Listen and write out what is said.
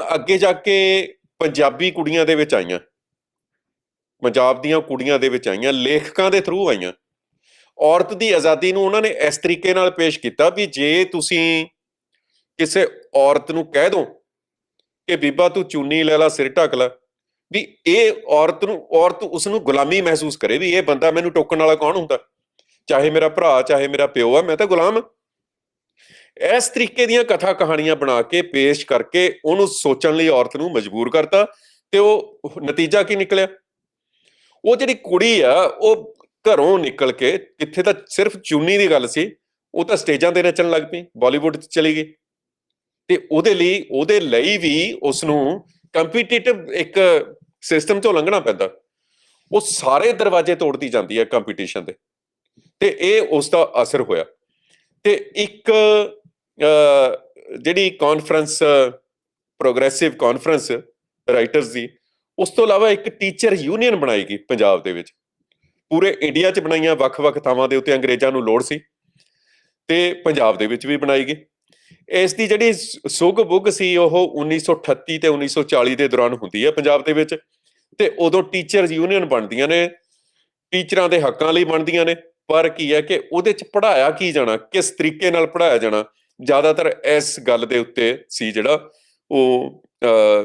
ਅੱਗੇ ਜਾ ਕੇ ਪੰਜਾਬੀ ਕੁੜੀਆਂ ਦੇ ਵਿੱਚ ਆਈਆਂ। ਪੰਜਾਬ ਦੀਆਂ ਕੁੜੀਆਂ ਦੇ ਵਿੱਚ ਆਈਆਂ, ਲੇਖਕਾਂ ਦੇ ਥਰੂ ਆਈਆਂ। ਔਰਤ ਦੀ ਆਜ਼ਾਦੀ ਨੂੰ ਉਹਨਾਂ ਨੇ ਇਸ ਤਰੀਕੇ ਨਾਲ ਪੇਸ਼ ਕੀਤਾ ਵੀ ਜੇ ਤੁਸੀਂ ਕਿਸੇ ਔਰਤ ਨੂੰ ਕਹਿ ਦੋ ਕਿ ਬੀਬਾ ਤੂੰ ਚੁੰਨੀ ਲੈ ਲੈ, ਸਿਰ ਢੱਕ ਲੈ, ਵੀ ਇਹ ਔਰਤ ਨੂੰ, ਔਰਤ ਉਸ ਨੂੰ ਗੁਲਾਮੀ ਮਹਿਸੂਸ ਕਰੇ ਵੀ ਇਹ ਬੰਦਾ ਮੈਨੂੰ ਟੋਕਣ ਵਾਲਾ ਕੌਣ ਹੁੰਦਾ? ਚਾਹੇ ਮੇਰਾ ਭਰਾ, ਚਾਹੇ ਮੇਰਾ ਪਿਓ ਆ, ਮੈਂ ਤਾਂ ਗੁਲਾਮ ਹਾਂ ਇਸ ਤਰੀਕੇ ਦੀਆਂ ਕਥਾ ਕਹਾਣੀਆਂ ਬਣਾ ਕੇ ਪੇਸ਼ ਕਰਕੇ ਉਹਨੂੰ ਸੋਚਣ ਲਈ ਔਰਤ ਨੂੰ ਮਜਬੂਰ ਕਰਤਾ ਤੇ ਉਹ ਨਤੀਜਾ ਕੀ ਨਿਕਲਿਆ? ਉਹ ਜਿਹੜੀ ਕੁੜੀ ਆ, ਉਹ ਘਰੋਂ ਨਿਕਲ ਕੇ ਜਿੱਥੇ ਤਾਂ ਸਿਰਫ ਚੁੰਨੀ ਦੀ ਗੱਲ ਸੀ, ਉਹ ਤਾਂ ਸਟੇਜਾਂ ਤੇ ਨੱਚਣ ਲੱਗ ਪਈ, ਬਾਲੀਵੁੱਡ 'ਚ ਚਲੀ ਗਈ। ਤੇ ਉਹਦੇ ਲਈ ਉਹਦੇ ਲਈ ਵੀ ਉਸ ਨੂੰ ਕੰਪੀਟੀਟਿਵ ਇੱਕ ਸਿਸਟਮ ਤੋਂ ਲੰਘਣਾ ਪੈਂਦਾ। ਉਹ ਸਾਰੇ ਦਰਵਾਜ਼ੇ ਤੋੜਦੀ ਜਾਂਦੀ ਹੈ ਕੰਪੀਟੀਸ਼ਨ ਦੇ ਤੇ ਇਹ ਉਸ ਦਾ ਅਸਰ ਹੋਇਆ। ਤੇ ਇੱਕ ਜਿਹੜੀ ਕਾਨਫਰੰਸ ਪ੍ਰੋਗਰੈਸਿਵ ਕਾਨਫਰੰਸ ਰਾਈਟਰਸ ਦੀ, ਉਸ ਤੋਂ ਇਲਾਵਾ ਇੱਕ ਟੀਚਰ ਯੂਨੀਅਨ ਬਣਾਈ ਗਈ ਪੰਜਾਬ ਦੇ ਵਿੱਚ। ਪੂਰੇ ਇੰਡੀਆ 'ਚ ਬਣਾਈਆਂ ਵੱਖ-ਵੱਖ ਥਾਵਾਂ ਦੇ ਉੱਤੇ ਅੰਗਰੇਜ਼ਾਂ ਨੂੰ ਲੋੜ ਸੀ ਤੇ ਪੰਜਾਬ ਦੇ ਵਿੱਚ ਵੀ ਬਣਾਈ ਗਈ ਇਸ ਦੀ ਜਿਹੜੀ ਸ- ਸੁੱਗ ਬੁੱਗ ਸੀ, ਉਹ 1938 ਤੇ 1940 ਦੇ ਦੌਰਾਨ ਹੁੰਦੀ ਹੈ ਪੰਜਾਬ ਦੇ ਵਿੱਚ ਤੇ ਉਦੋਂ ਟੀਚਰਸ ਯੂਨੀਅਨ ਬਣਦੀਆਂ ਨੇ ਟੀਚਰਾਂ ਦੇ ਹੱਕਾਂ ਲਈ ਬਣਦੀਆਂ ਨੇ, ਪਰ ਕੀ ਹੈ ਕਿ ਉਹਦੇ ਚ ਪੜਾਇਆ ਕੀ ਜਾਣਾ, ਕਿਸ ਤਰੀਕੇ ਨਾਲ ਪੜਾਇਆ ਜਾਣਾ ਜ਼ਿਆਦਾਤਰ ਇਸ ਗੱਲ ਦੇ ਉੱਤੇ ਸੀ ਜਿਹੜਾ ਉਹ ਅਹ,